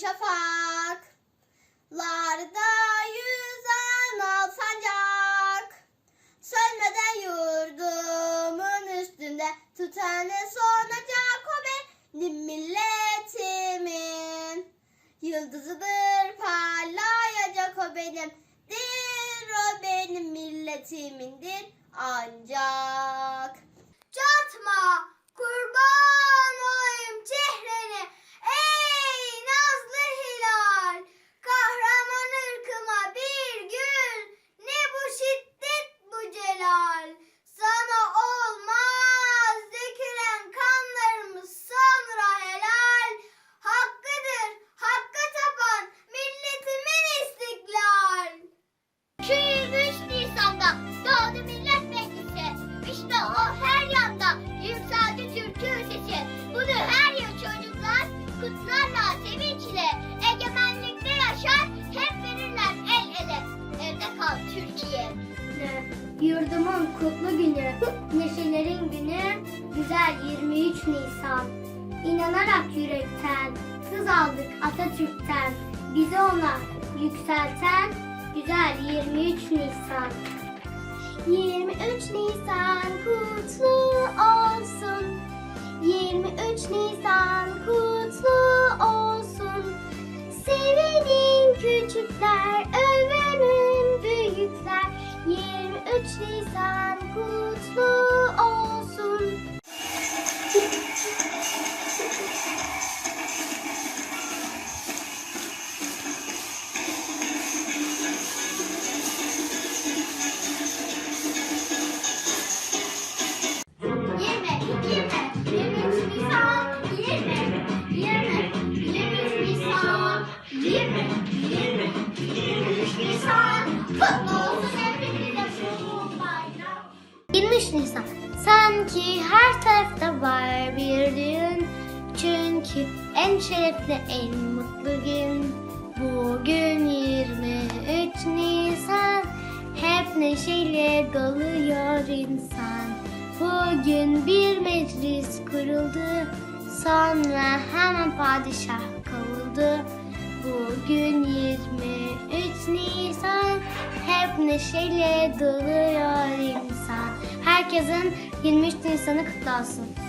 şafaklarda yüzen al sancak. Sönmeden yurdumun üstünde tutanı sonacak o benim milletimin. Yıldızıdır parlayacak o benim. Dir o benim milletimindir ancak. Yurdumun kutlu günü, neşelerin günü, güzel 23 Nisan. İnanarak yürekten, kız aldık Atatürk'ten, bizi ona yükselten güzel 23 Nisan. 23 Nisan kutlu olsun. 23 Nisan kutlu 23 Nisan. Sanki her tarafta var bir düğün. Çünkü en şerefli, en mutlu gün. Bugün 23 Nisan. Hep neşeyle doluyor insan. Bugün bir meclis kuruldu. Sonra hemen padişah kavuldu. Bugün 23 Nisan. Hep neşeyle doluyor insan. Herkesin 23 Nisan'ı kutlu olsun.